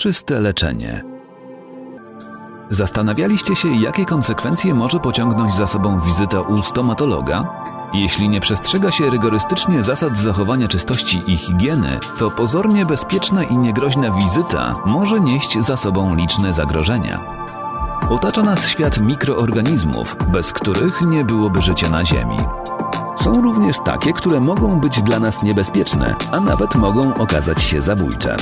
czyste leczenie. Zastanawialiście się, jakie konsekwencje może pociągnąć za sobą wizyta u stomatologa? Jeśli nie przestrzega się rygorystycznie zasad zachowania czystości i higieny, to pozornie bezpieczna i niegroźna wizyta może nieść za sobą liczne zagrożenia. Otacza nas świat mikroorganizmów, bez których nie byłoby życia na Ziemi. Są również takie, które mogą być dla nas niebezpieczne, a nawet mogą okazać się zabójcze.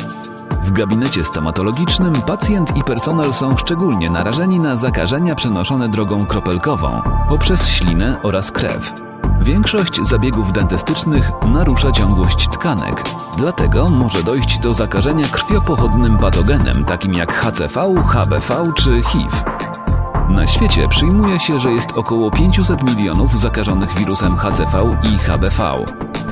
W gabinecie stomatologicznym pacjent i personel są szczególnie narażeni na zakażenia przenoszone drogą kropelkową, poprzez ślinę oraz krew. Większość zabiegów dentystycznych narusza ciągłość tkanek, dlatego może dojść do zakażenia krwiopochodnym patogenem takim jak HCV, HBV czy HIV. Na świecie przyjmuje się, że jest około 500 milionów zakażonych wirusem HCV i HBV.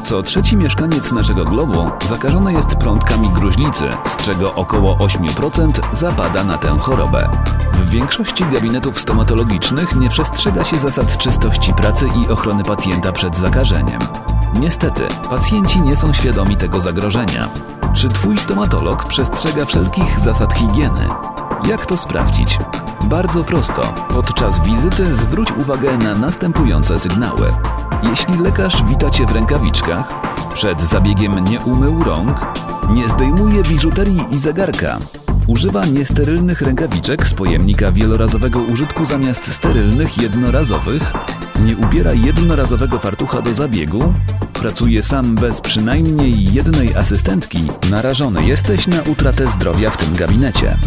Co trzeci mieszkaniec naszego globu zakażony jest prądkami gruźlicy, z czego około 8% zapada na tę chorobę. W większości gabinetów stomatologicznych nie przestrzega się zasad czystości pracy i ochrony pacjenta przed zakażeniem. Niestety, pacjenci nie są świadomi tego zagrożenia. Czy Twój stomatolog przestrzega wszelkich zasad higieny? Jak to sprawdzić? Bardzo prosto. Podczas wizyty zwróć uwagę na następujące sygnały. Jeśli lekarz wita Cię w rękawiczkach, przed zabiegiem nie umył rąk, nie zdejmuje biżuterii i zegarka, używa niesterylnych rękawiczek z pojemnika wielorazowego użytku zamiast sterylnych jednorazowych, nie ubiera jednorazowego fartucha do zabiegu, pracuje sam bez przynajmniej jednej asystentki, narażony jesteś na utratę zdrowia w tym gabinecie.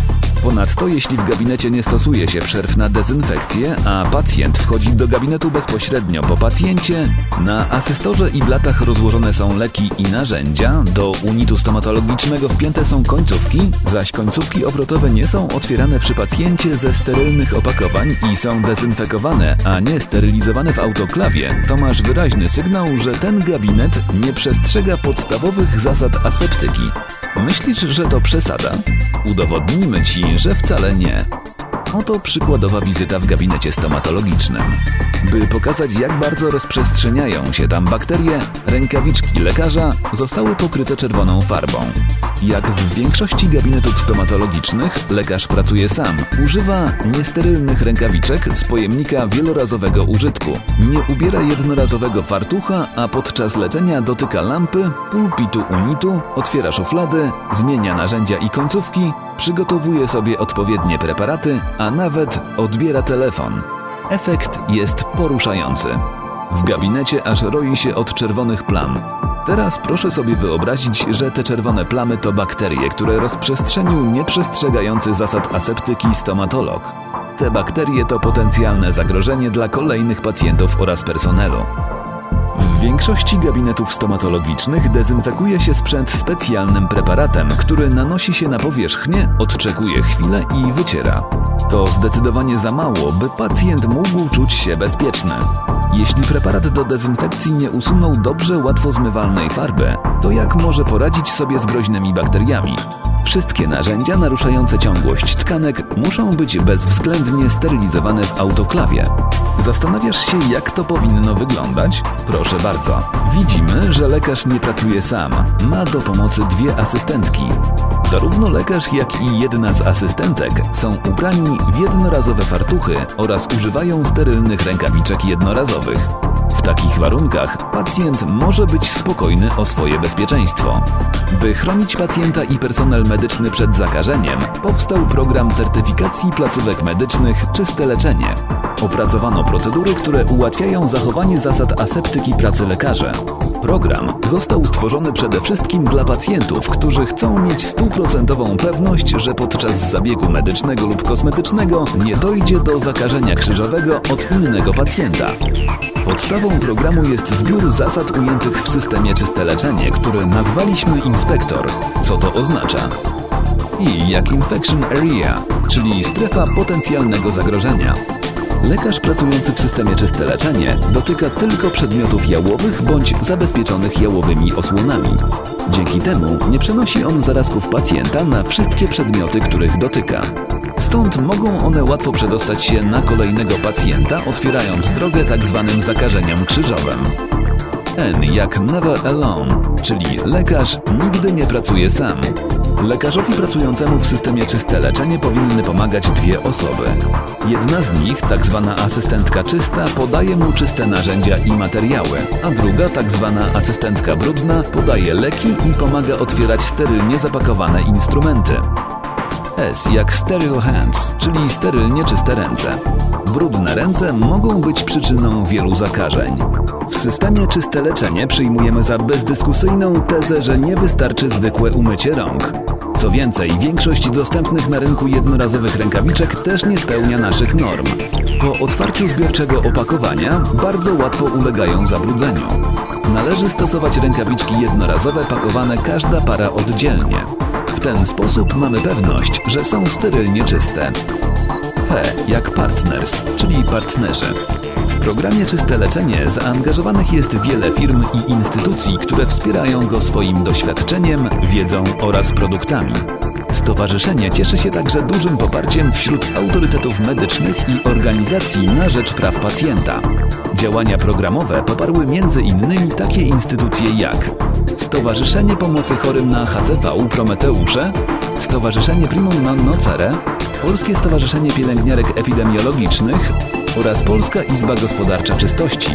Ponadto, jeśli w gabinecie nie stosuje się przerw na dezynfekcję, a pacjent wchodzi do gabinetu bezpośrednio po pacjencie, na asystorze i blatach rozłożone są leki i narzędzia, do unitu stomatologicznego wpięte są końcówki, zaś końcówki obrotowe nie są otwierane przy pacjencie ze sterylnych opakowań i są dezynfekowane, a nie sterylizowane w autoklawie, to masz wyraźny sygnał, że ten gabinet nie przestrzega podstawowych zasad aseptyki. Myślisz, że to przesada? Udowodnimy Ci, że wcale nie. Oto przykładowa wizyta w gabinecie stomatologicznym. By pokazać, jak bardzo rozprzestrzeniają się tam bakterie, rękawiczki lekarza zostały pokryte czerwoną farbą. Jak w większości gabinetów stomatologicznych, lekarz pracuje sam. Używa niesterylnych rękawiczek z pojemnika wielorazowego użytku. Nie ubiera jednorazowego fartucha, a podczas leczenia dotyka lampy, pulpitu unitu, otwiera szuflady, zmienia narzędzia i końcówki, przygotowuje sobie odpowiednie preparaty, a nawet odbiera telefon. Efekt jest poruszający. W gabinecie aż roi się od czerwonych plam. Teraz proszę sobie wyobrazić, że te czerwone plamy to bakterie, które rozprzestrzenił nieprzestrzegający zasad aseptyki stomatolog. Te bakterie to potencjalne zagrożenie dla kolejnych pacjentów oraz personelu. W większości gabinetów stomatologicznych dezynfekuje się sprzęt specjalnym preparatem, który nanosi się na powierzchnię, odczekuje chwilę i wyciera. To zdecydowanie za mało, by pacjent mógł czuć się bezpieczny. Jeśli preparat do dezynfekcji nie usunął dobrze łatwo zmywalnej farby, to jak może poradzić sobie z groźnymi bakteriami? Wszystkie narzędzia naruszające ciągłość tkanek muszą być bezwzględnie sterylizowane w autoklawie. Zastanawiasz się, jak to powinno wyglądać? Proszę bardzo. Widzimy, że lekarz nie pracuje sam. Ma do pomocy dwie asystentki. Zarówno lekarz, jak i jedna z asystentek są ubrani w jednorazowe fartuchy oraz używają sterylnych rękawiczek jednorazowych. W takich warunkach pacjent może być spokojny o swoje bezpieczeństwo. By chronić pacjenta i personel medyczny przed zakażeniem, powstał program certyfikacji placówek medycznych Czyste Leczenie. Opracowano procedury, które ułatwiają zachowanie zasad aseptyki pracy lekarza. Program został stworzony przede wszystkim dla pacjentów, którzy chcą mieć stuprocentową pewność, że podczas zabiegu medycznego lub kosmetycznego nie dojdzie do zakażenia krzyżowego od innego pacjenta. Podstawą programu jest zbiór zasad ujętych w systemie Czyste Leczenie, który nazwaliśmy Inspektor. Co to oznacza? I jak Infection Area, czyli strefa potencjalnego zagrożenia. Lekarz pracujący w systemie Czyste Leczenie dotyka tylko przedmiotów jałowych bądź zabezpieczonych jałowymi osłonami. Dzięki temu nie przenosi on zarazków pacjenta na wszystkie przedmioty, których dotyka. Stąd mogą one łatwo przedostać się na kolejnego pacjenta, otwierając drogę tzw. zakażeniom krzyżowym. N jak never alone, czyli lekarz nigdy nie pracuje sam. Lekarzowi pracującemu w systemie czyste leczenie powinny pomagać dwie osoby. Jedna z nich, tak zwana asystentka czysta, podaje mu czyste narzędzia i materiały, a druga, tak zwana asystentka brudna, podaje leki i pomaga otwierać sterylnie zapakowane instrumenty. S jak steril hands, czyli sterylnie czyste ręce. Brudne ręce mogą być przyczyną wielu zakażeń. W systemie czyste leczenie przyjmujemy za bezdyskusyjną tezę, że nie wystarczy zwykłe umycie rąk. Co więcej, większość dostępnych na rynku jednorazowych rękawiczek też nie spełnia naszych norm. Po otwarciu zbiorczego opakowania bardzo łatwo ulegają zabrudzeniu. Należy stosować rękawiczki jednorazowe pakowane każda para oddzielnie. W ten sposób mamy pewność, że są sterylnie czyste. P jak partners, czyli partnerzy. W programie Czyste Leczenie zaangażowanych jest wiele firm i instytucji, które wspierają go swoim doświadczeniem, wiedzą oraz produktami. Stowarzyszenie cieszy się także dużym poparciem wśród autorytetów medycznych i organizacji na rzecz praw pacjenta. Działania programowe poparły m.in. takie instytucje jak Stowarzyszenie Pomocy Chorym na HCV Prometeusze, Stowarzyszenie Primum Non Nocere, Polskie Stowarzyszenie Pielęgniarek Epidemiologicznych oraz Polska Izba Gospodarcza Czystości.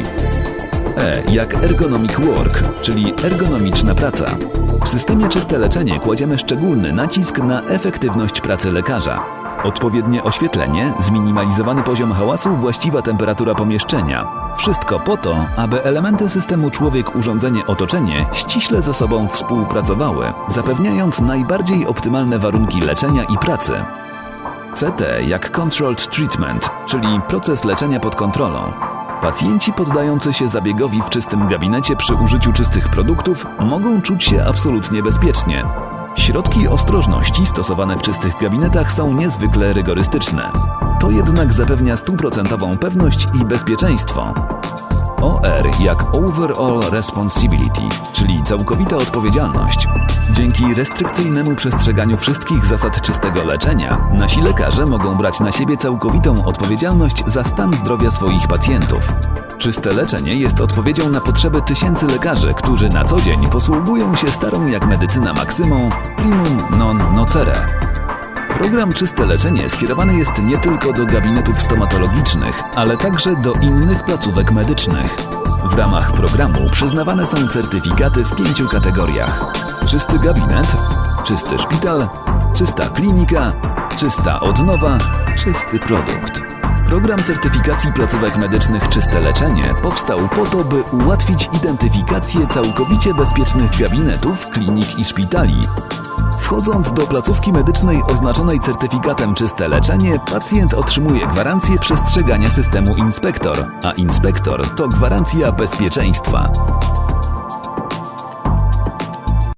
E jak Ergonomic Work, czyli ergonomiczna praca. W systemie Czyste Leczenie kładziemy szczególny nacisk na efektywność pracy lekarza. Odpowiednie oświetlenie, zminimalizowany poziom hałasu, właściwa temperatura pomieszczenia. Wszystko po to, aby elementy systemu człowiek-urządzenie-otoczenie ściśle ze sobą współpracowały, zapewniając najbardziej optymalne warunki leczenia i pracy. CT jak Controlled Treatment, czyli proces leczenia pod kontrolą. Pacjenci poddający się zabiegowi w czystym gabinecie przy użyciu czystych produktów mogą czuć się absolutnie bezpiecznie. Środki ostrożności stosowane w czystych gabinetach są niezwykle rygorystyczne. To jednak zapewnia stuprocentową pewność i bezpieczeństwo. OR jak Overall Responsibility, czyli całkowita odpowiedzialność. Dzięki restrykcyjnemu przestrzeganiu wszystkich zasad czystego leczenia, nasi lekarze mogą brać na siebie całkowitą odpowiedzialność za stan zdrowia swoich pacjentów. Czyste leczenie jest odpowiedzią na potrzeby tysięcy lekarzy, którzy na co dzień posługują się starą jak medycyna maksymą primum non nocere. Program Czyste Leczenie skierowany jest nie tylko do gabinetów stomatologicznych, ale także do innych placówek medycznych. W ramach programu przyznawane są certyfikaty w pięciu kategoriach: czysty gabinet, czysty szpital, czysta klinika, czysta odnowa, czysty produkt. Program certyfikacji placówek medycznych Czyste Leczenie powstał po to, by ułatwić identyfikację całkowicie bezpiecznych gabinetów, klinik i szpitali. Wchodząc do placówki medycznej oznaczonej certyfikatem Czyste Leczenie, pacjent otrzymuje gwarancję przestrzegania systemu inspektor, a inspektor to gwarancja bezpieczeństwa.